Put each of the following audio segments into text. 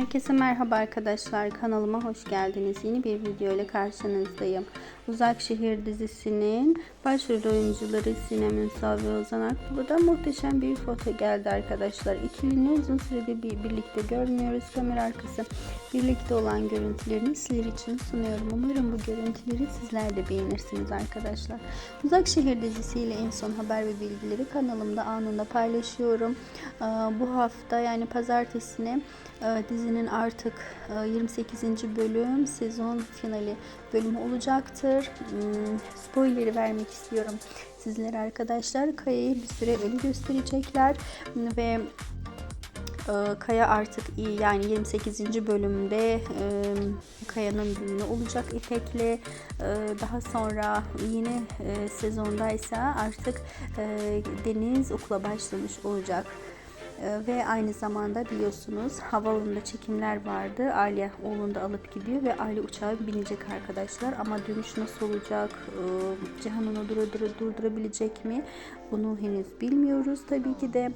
Herkese merhaba arkadaşlar. Kanalıma hoş geldiniz. Yeni bir video ile karşınızdayım. Uzak Şehir dizisinin başrol oyuncuları Sinem Ünsal ve Ozan Akbulu'dan muhteşem bir foto geldi arkadaşlar. İkilini uzun süredir bir birlikte görmüyoruz. Kamera arkası birlikte olan görüntülerini sizler için sunuyorum. Umarım bu görüntüleri sizler de beğenirsiniz arkadaşlar. Uzak Şehir dizisiyle en son haber ve bilgileri kanalımda anında paylaşıyorum. Bu hafta yani pazartesine e, dizinin artık e, 28. bölüm sezon finali bölümü olacaktır. Hmm, Spoiler'i vermek istiyorum sizlere arkadaşlar. Kaya'yı bir süre ölü gösterecekler ve e, Kaya artık iyi yani 28. bölümde e, Kaya'nın düğünü olacak İpek'le E, daha sonra yeni e, sezondaysa artık e, Deniz okula başlamış olacak. E, Ve aynı zamanda biliyorsunuz havaalanında çekimler vardı. Aile oğlunu da alıp gidiyor ve aile uçağa binecek arkadaşlar. Ama dönüş nasıl olacak? E, Cihan onu durdur- durdurabilecek mi? Bunu henüz bilmiyoruz tabii ki de.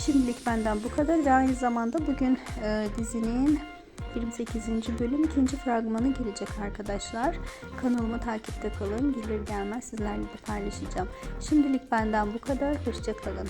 Şimdilik benden bu kadar ve aynı zamanda bugün e, dizinin 28. bölüm ikinci fragmanı gelecek arkadaşlar. Kanalımı takipte kalın. Gelir gelmez sizlerle de paylaşacağım. Şimdilik benden bu kadar. Hoşçakalın.